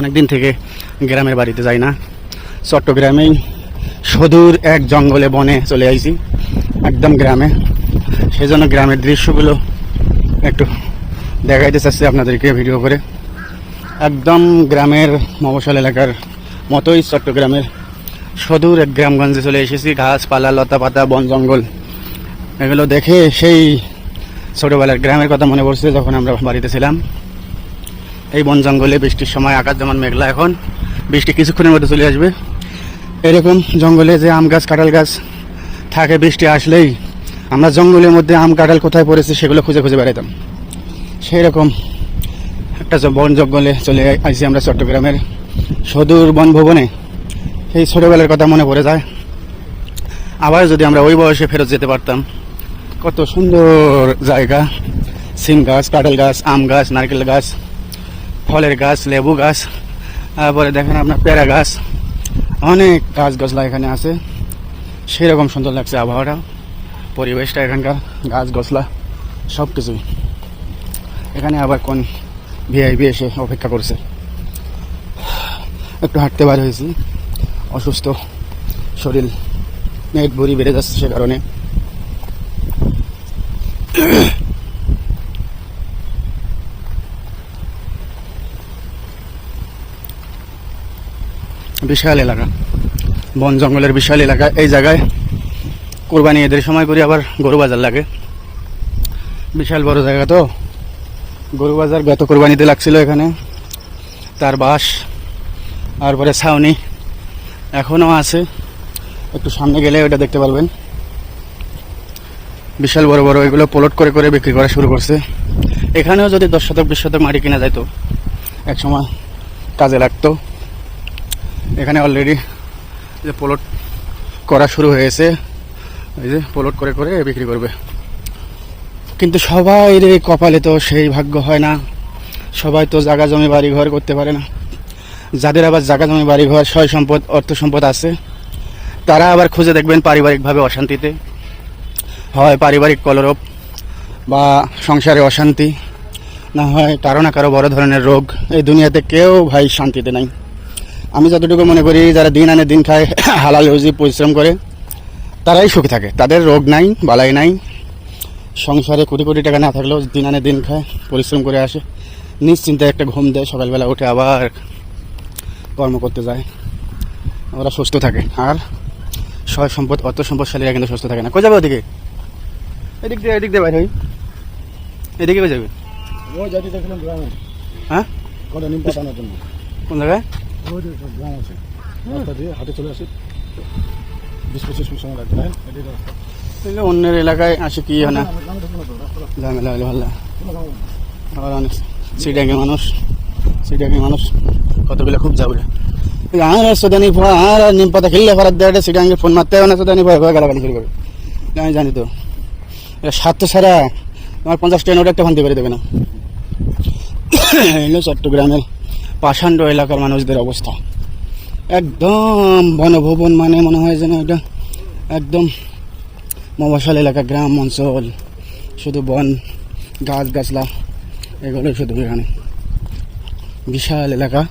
অনেক দিন থেকে গ্রামের বাড়িতে যাই না। চট্টগ্রামেই সদূর এক জঙ্গলে বনে চলে আইছি, একদম গ্রামে। সেজন্য গ্রামের দৃশ্যগুলো একটু দেখাইতে চাচ্ছি আপনাদেরকে ভিডিও করে। একদম গ্রামের মফসল এলাকার মতোই চট্টগ্রামের সদূর এক গ্রামগঞ্জে চলে এসেছি। গাছপালা লতা পাতা বন জঙ্গল, এগুলো দেখে সেই ছোটোবেলার গ্রামের কথা মনে পড়ছে যখন আমরা বাড়িতে ছিলাম। এই বন জঙ্গলে বৃষ্টির সময় আকাশ যেমন মেঘলা এখন, বৃষ্টি কিছুক্ষণের মধ্যে চলে আসবে। এরকম জঙ্গলে যে আম গাছ, কাঁঠাল গাছ থাকে, বৃষ্টি আসলেই আমরা জঙ্গলের মধ্যে আম, কাঁঠাল কোথায় পড়েছে সেগুলো খুঁজে খুঁজে বেড়াতাম। সেই রকম একটা বন জঙ্গলে চলে আসি আমরা চট্টগ্রামের সদূর বন ভবনে। সেই ছোটোবেলার কথা মনে পড়ে যায়। আবার যদি আমরা ওই বয়সে ফেরত যেতে পারতাম, কত সুন্দর জায়গা। সিম গাছ, কাঁঠাল গাছ, আম গাছ, নারকেল গাছ ফলের গাছ, লেবু গাছ, তারপরে দেখেন আপনার পেয়ারা গাছ। অনেক গাছ গছলা এখানে আছে। সেরকম সুন্দর লাগছে আবহাওয়াটা, পরিবেশটা এখানকার গাছ গছলা সব কিছুই এখানে আবার কোন ভিআইপি এসে অপেক্ষা করছে। একটু হাঁটতে বার হয়েছি। অসুস্থ, শরীর মেদ ভরি বেড়ে যাচ্ছে সে কারণে। বিশাল এলাকা। বন জঙ্গলের বিশাল এলাকা। এই জায়গায় কোরবানি এদের সময় করে আবার গরু বাজার লাগে। বিশাল বড় জায়গা তো। গরু বাজার গত কোরবানিতে লাগছিল এখানে। তার বাস তারপরে ছাউনি এখনও আছে। একটু সামনে গেলে ওটা দেখতে পারবেন। বিশাল বড় বড় এগুলো প্লট করে করে বিক্রি করা শুরু করছে। এখানেও যদি দশ শতক, বিশ শতক মাটি কিনা যাইতো, এক সময় কাজে লাগতো। এখানে অলরেডি যে প্লট করা শুরু হয়েছে, এই যে প্লট করে করে বিক্রি করবে। কিন্তু সবাই রে কপালে তো সেই ভাগ্য হয় না। সবাই তো জায়গা জমি বাড়ি ঘর করতে পারে না। যাদের আবার জায়গা জমি বাড়ি ঘর, সয় সম্পদ, অর্থ সম্পদ আছে, তারা আবার খুঁজে দেখবেন পারিবারিকভাবে অশান্তিতে। হয় পারিবারিক কলরব বা সংসারে অশান্তি, না হয় কারও না কারও বড় ধরনের রোগ। এই দুনিয়াতে কেউ ভাই শান্তিতে নাই। আমি যতটুকু মনে করি যারা দিন আনে দিন খায় হালাল রুজি পরিশ্রম করে তারাই সুখী থাকে। তাদের রোগ নাই বালাই নাই। সংসারে কোটি কোটি টাকা না থাকলেও দিন আনে দিন খায় পরিশ্রম করে আসে। নিশ্চিন্তায় একটা ঘুম দেয় সকালবেলা উঠে আবার কর্ম করতে যায়। ওরা সুস্থ থাকে। আর সয় সম্পদ অর্থ সম্পদশালীরা কিন্তু সুস্থ থাকে না। কোথায় যাবে ওদিকে? এদিক দিয়ে এদিক দিয়ে বাইরে হই। এদিকে কোথায় যাবে? হ্যাঁ? কোন জায়গায়? সব গ্রাম আছে রাস্তা দিয়ে হাটে চলে আসি বিশ পঁচিশ মিনিট সময় লাগবে হ্যাঁ রাস্তা অন্যের এলাকায় আসে কি হয় না? ঝামেলা হলে ভালো আবার অনেক সিটাকে মানুষ সিটাকে মানুষ কতগুলো খুব যাবে আর সুদানি আর নিম পাতা খেললে দেয় সিটাঙ্গে ফোন মারতে হবে না, সুদানি ভয় ভয় গালাগালি শুরু করবে। আমি জানি তো। এটা স্বার্থ ছাড়া, আমার পঞ্চাশ টাকা নোট একটা ফান্তি করে দেবে না। চট্টগ্রামের পাষাণ্ড এলাকার মানুষদের অবস্থা। একদম বনভবন মানে মনে হয় যেন এটা। একদম মফসল এলাকা, গ্রাম, অঞ্চল। শুধু বন গাছ গাছলা এগুলো শুধু এখানে। বিশাল এলাকা।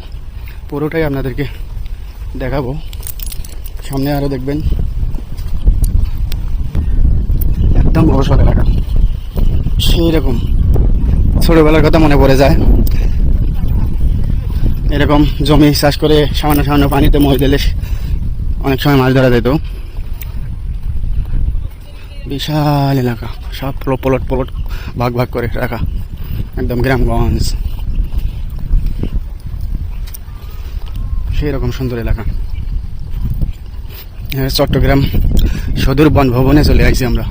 পুরোটাই আপনাদেরকে দেখাবো। সামনে আরও দেখবেন। একদম মফসল এলাকা। সেই রকম ছোটোবেলার কথা মনে পড়ে যায়। এরকম জমি চাষ করে সামান্য সামান্য পানিতে মই দিলে অনেক সময় মাছ ধরা যেত। বিশাল এলাকা, সব পলট প্লট ভাগ ভাগ করে রাখা। একদম গ্রামগঞ্জ। সেই রকম সুন্দর এলাকা। চট্টগ্রাম সদর বন ভবনে চলে আইছি আমরা।